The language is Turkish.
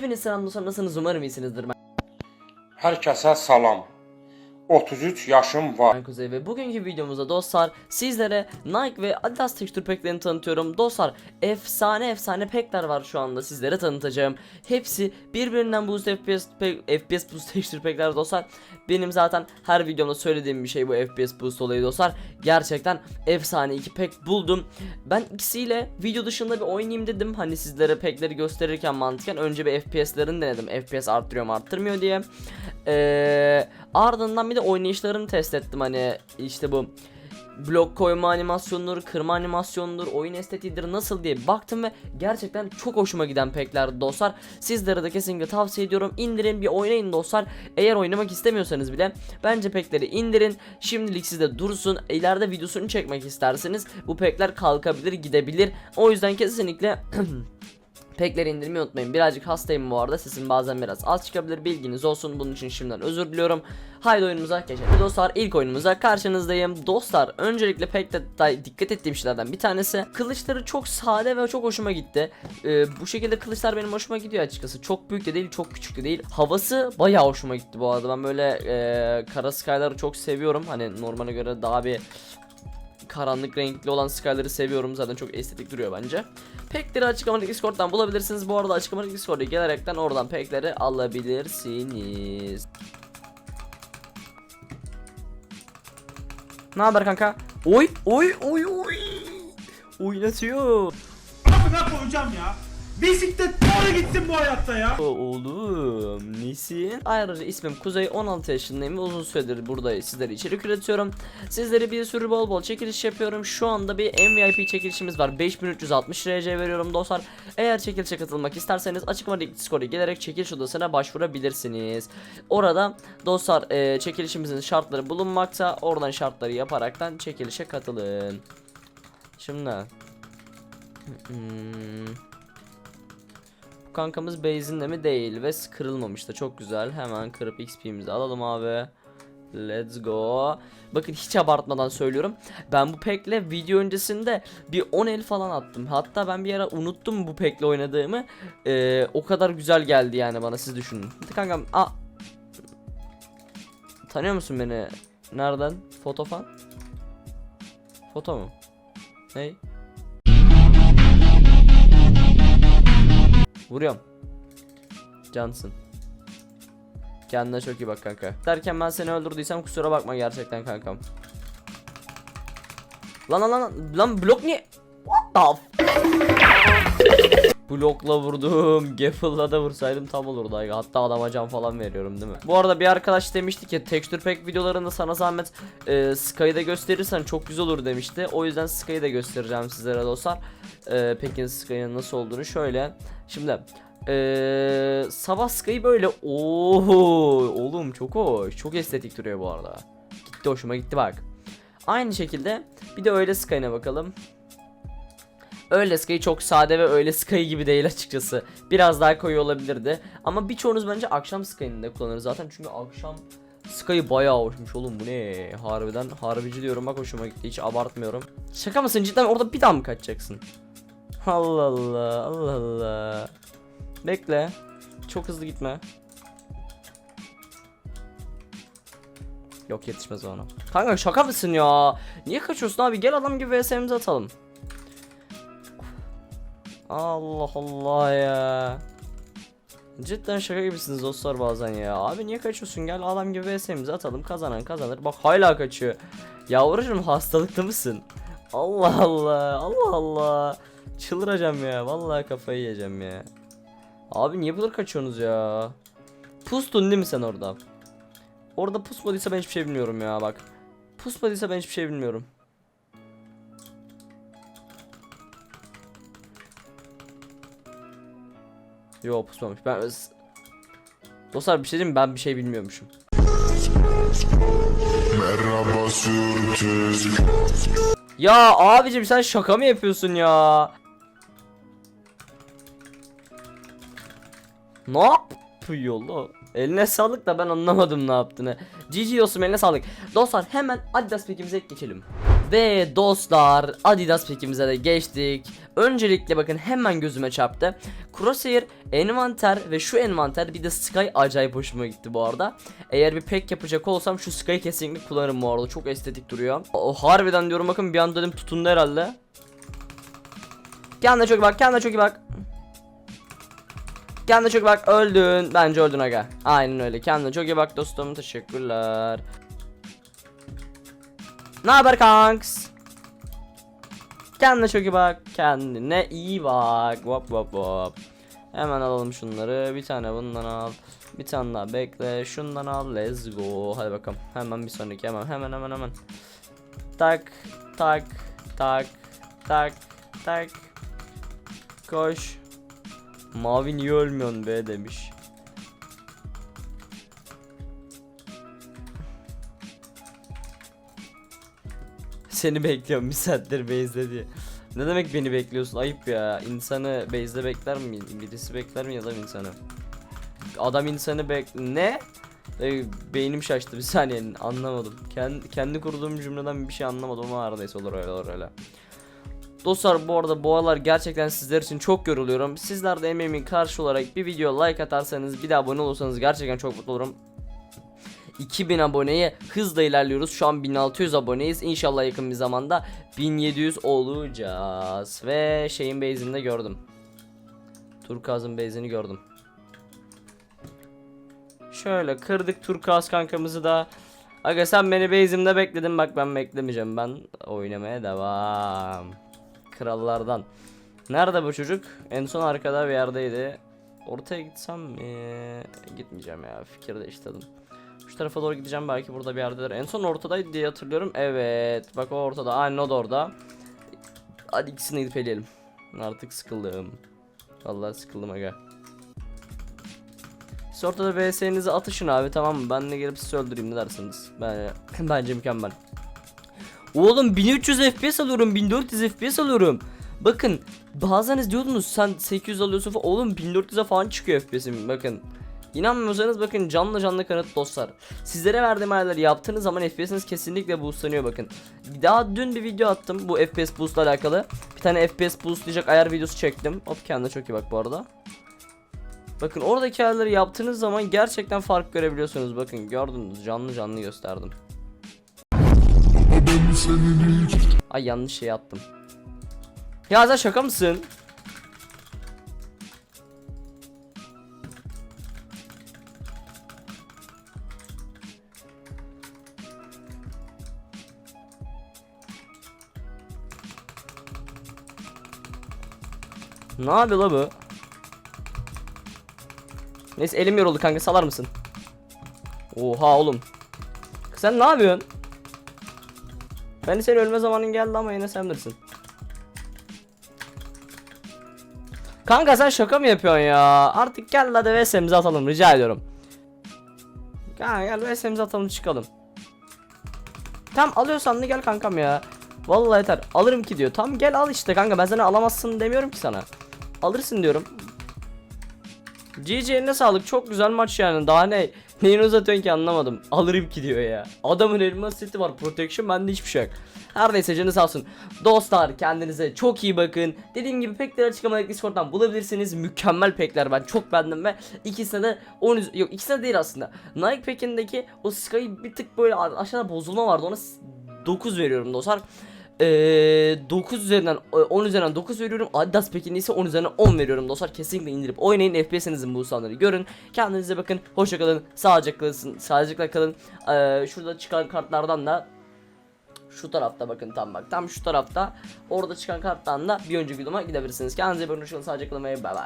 Hepiniz selam dostlar nasılsınız umarım iyisinizdir. Herkese salam. 33 yaşım var. Ben Kuzey ve bugünkü videomuzda dostlar sizlere Nike ve Adidas tekstür peklerini tanıtıyorum. Dostlar efsane efsane pekler var şu anda sizlere tanıtacağım. Hepsi birbirinden boost FPS, pek, FPS boost tekstür pekler dostlar. Benim zaten her videomda söylediğim bir şey bu FPS boost olayı dostlar. Gerçekten efsane iki pek buldum. Ben ikisiyle video dışında bir oynayayım dedim. Hani sizlere pekleri gösterirken mantıken önce bir FPS'lerini denedim. FPS arttırıyor mu arttırmıyor diye. Ee, ardından bir de oynayışlarını test ettim hani işte bu blok koyma animasyonları, kırma animasyonları, oyun estetiğidir nasıl diye baktım ve gerçekten çok hoşuma giden pekler dostlar. Sizlere de kesinlikle tavsiye ediyorum. İndirin bir oynayın dostlar. Eğer oynamak istemiyorsanız bile bence pekleri indirin. Şimdilik sizde dursun. İleride videosunu çekmek isterseniz bu pekler kalkabilir, gidebilir. O yüzden kesinlikle Pekleri indirmeyi unutmayın. Birazcık hastayım bu arada. Sesim bazen biraz az çıkabilir. Bilginiz olsun. Bunun için şimdiden özür diliyorum. Haydi oyunumuza geçelim. Dostlar ilk oyunumuza karşınızdayım. Dostlar öncelikle pek de dikkat ettiğim şeylerden bir tanesi. Kılıçları çok sade ve çok hoşuma gitti. Ee, bu şekilde kılıçlar benim hoşuma gidiyor açıkçası. Çok büyük de değil, çok küçük de değil. Havası bayağı hoşuma gitti bu arada. Ben böyle e, kara skyları çok seviyorum. Hani normale göre daha bir karanlık renkli olan skyları seviyorum. Zaten çok estetik duruyor bence. Pekleri açıklamadaki Discord'dan bulabilirsiniz. Bu arada açıklamadaki Discord'a gelerekten oradan pekleri alabilirsiniz. Ne haber kanka? Oy oy oy oy. Oynatıyor. Amına koyacağım ya. Bisiklet doğru gitsin bu hayatta ya. Oğlum nesin? Ayrıca ismim Kuzey 16 yaşındayım ve uzun süredir burada sizlere içerik üretiyorum. Sizlere bir sürü bol bol çekiliş yapıyorum. Şu anda bir MVP çekilişimiz var. 5360 RC veriyorum dostlar. Eğer çekilişe katılmak isterseniz açıklamadaki Discord'a gelerek çekiliş odasına başvurabilirsiniz. Orada dostlar e, çekilişimizin şartları bulunmakta. Oradan şartları yaparaktan çekilişe katılın. Şimdi Hmm. Kankamız base'inde mi değil ve kırılmamış da çok güzel. Hemen kırıp XP'mizi alalım abi. Let's go. Bakın hiç abartmadan söylüyorum. Ben bu pekle video öncesinde bir 10 el falan attım. Hatta ben bir ara unuttum bu pekle oynadığımı. Ee, o kadar güzel geldi yani bana siz düşünün. Kankam a Tanıyor musun beni? Nereden? Foto fan? Foto mu? Ney? Vuruyorum. Cansın. Kendine çok iyi bak kanka. Derken ben seni öldürdüysem kusura bakma gerçekten kankam. Lan lan lan lan blok niye? What the f- Blokla vurdum. Gaffle'la da vursaydım tam olurdu. Hatta adama can falan veriyorum değil mi? Bu arada bir arkadaş demişti ki texture pack videolarında sana zahmet e, Sky'ı da gösterirsen çok güzel olur demişti. O yüzden Sky'ı da göstereceğim sizlere dostlar. E, Pekin Sky'ın nasıl olduğunu şöyle. Şimdi ee, sabah Sky böyle ooo oğlum çok hoş çok estetik duruyor bu arada gitti hoşuma gitti bak aynı şekilde bir de öyle Sky'ına bakalım Öyle Sky çok sade ve öyle Sky gibi değil açıkçası. Biraz daha koyu olabilirdi. Ama birçoğunuz bence akşam Sky'ını da kullanır zaten. Çünkü akşam Sky bayağı hoşmuş oğlum bu ne? Harbiden harbici diyorum bak hoşuma gitti hiç abartmıyorum. Şaka mısın cidden orada bir daha mı kaçacaksın? Allah Allah Allah Allah. Bekle. Çok hızlı gitme. Yok yetişmez ona. Kanka şaka mısın ya? Niye kaçıyorsun abi? Gel adam gibi VS'imizi atalım. Allah Allah ya. Cidden şaka gibisiniz dostlar bazen ya. Abi niye kaçıyorsun? Gel adam gibi VS'imizi atalım. Kazanan kazanır. Bak hala kaçıyor. Yavrucuğum hastalıklı mısın? Allah Allah. Allah Allah. Çıldıracağım ya. Vallahi kafayı yiyeceğim ya. Abi niye bu kadar kaçıyorsunuz ya? Pustun değil mi sen orada? Orada pusmadıysa ben hiçbir şey bilmiyorum ya bak. Pusmadıysa ben hiçbir şey bilmiyorum. Yo pusmamış. Ben Dostlar bir şey diyeyim mi? Ben bir şey bilmiyormuşum. Merhaba sürtüz Ya abicim sen şaka mı yapıyorsun ya? Ne yapıyor lo? Eline sağlık da ben anlamadım ne yaptığını. GG dostum eline sağlık. Dostlar hemen Adidas pekimize geçelim. Ve dostlar Adidas pekimize de geçtik. Öncelikle bakın hemen gözüme çarptı. Crosshair, envanter ve şu envanter bir de Sky acayip hoşuma gitti bu arada. Eğer bir pek yapacak olsam şu Sky'ı kesinlikle kullanırım bu arada. Çok estetik duruyor. O harbiden diyorum bakın bir anda dedim tutundu herhalde. Kendine çok iyi bak, kendine çok iyi bak. Kendine çok iyi bak, öldün. Bence öldün aga. Aynen öyle. Kendine çok iyi bak dostum. Teşekkürler. Ne haber kanks? Kendine çok iyi bak. Kendine iyi bak. Hop hop hop. Hemen alalım şunları. Bir tane bundan al. Bir tane daha bekle. Şundan al. Let's go. Hadi bakalım. Hemen bir sonraki hemen hemen hemen hemen. Tak tak tak tak tak. Koş. Mavi niye ölmüyorsun be demiş. Seni bekliyorum bir saattir base'de diye. Ne demek beni bekliyorsun? Ayıp ya. İnsanı base'de bekler mi? Birisi bekler mi adam insanı? Adam insanı bek... Ne? Ee, beynim şaştı bir saniye anlamadım. Kendi, kendi kurduğum cümleden bir şey anlamadım ama aradaysa olur öyle olur öyle. Dostlar bu arada bu aralar gerçekten sizler için çok yoruluyorum. Sizler de emeğimin karşı olarak bir video like atarsanız bir de abone olursanız gerçekten çok mutlu olurum. 2000 aboneye hızla ilerliyoruz. Şu an 1600 aboneyiz. İnşallah yakın bir zamanda 1700 olacağız. Ve şeyin base'ini de gördüm. Turkaz'ın base'ini gördüm. Şöyle kırdık Turkaz kankamızı da. Aga sen beni base'imde bekledin bak ben beklemeyeceğim. Ben oynamaya devam. Krallardan. Nerede bu çocuk? En son arkada bir yerdeydi. Ortaya gitsem mi? Gitmeyeceğim ya. Fikir değiştirdim. Şu tarafa doğru gideceğim belki burada bir yerdedir. En son ortadaydı diye hatırlıyorum. Evet. Bak o ortada. Aynen o da orada. Hadi ikisini gidip eleyelim. Artık sıkıldım. Vallahi sıkıldım aga. Siz ortada VS'nizi atışın abi tamam mı? Ben de gelip sizi öldüreyim ne dersiniz? Ben, bence mükemmel. Oğlum 1300 FPS alıyorum 1400 FPS alıyorum. Bakın bazen diyordunuz sen 800 alıyorsun falan. Oğlum 1400'e falan çıkıyor FPS'im bakın. İnanmıyorsanız bakın canlı canlı kanıt dostlar. Sizlere verdiğim ayarları yaptığınız zaman FPS'iniz kesinlikle boostlanıyor bakın. Daha dün bir video attım bu FPS boostla alakalı. Bir tane FPS boostlayacak ayar videosu çektim. Hop kendine çok iyi bak bu arada. Bakın oradaki ayarları yaptığınız zaman gerçekten fark görebiliyorsunuz. Bakın gördünüz canlı canlı gösterdim. Ay yanlış şey attım. Ya sen şaka mısın? Ne yapıyor la bu? Neyse elim yoruldu kanka salar mısın? Oha oğlum. Sen ne yapıyorsun? Ben senin ölme zamanın geldi ama yine sen bilirsin. Kanka sen şaka mı yapıyorsun ya? Artık gel hadi VS'mizi atalım rica ediyorum. Kanka gel VS'mizi atalım çıkalım. Tam alıyorsan da gel kankam ya. Vallahi yeter. Alırım ki diyor. Tam gel al işte kanka ben sana alamazsın demiyorum ki sana. Alırsın diyorum. GG eline sağlık. Çok güzel maç yani. Daha ne? Neyini uzatıyorsun ki anlamadım. Alırım ki diyor ya. Adamın elmas seti var. Protection bende hiçbir şey yok. Her neyse canı sağ olsun. Dostlar kendinize çok iyi bakın. Dediğim gibi pekleri açıklamadaki Discord'dan bulabilirsiniz. Mükemmel pekler ben çok beğendim ve ikisine de 10 üz- yok ikisine değil aslında. Nike pekindeki o Sky bir tık böyle aşağıda bozulma vardı. Ona s- 9 veriyorum dostlar. Ee, 9 üzerinden e, 10 üzerinden 9 veriyorum. Adidas pekinde ise 10 üzerinden 10 veriyorum dostlar. Kesinlikle indirip oynayın. FPS'inizin bu sanları görün. Kendinize bakın. Hoşça kalın. Sağlıcakla kalın. Sağlıcakla kalın. Şurada çıkan kartlardan da şu tarafta bakın tam bak. Tam şu tarafta. Orada çıkan karttan da bir önceki videoma gidebilirsiniz. Kendinize bakın. Hoşça kalın. Sağlıcakla kalın. Bye bye.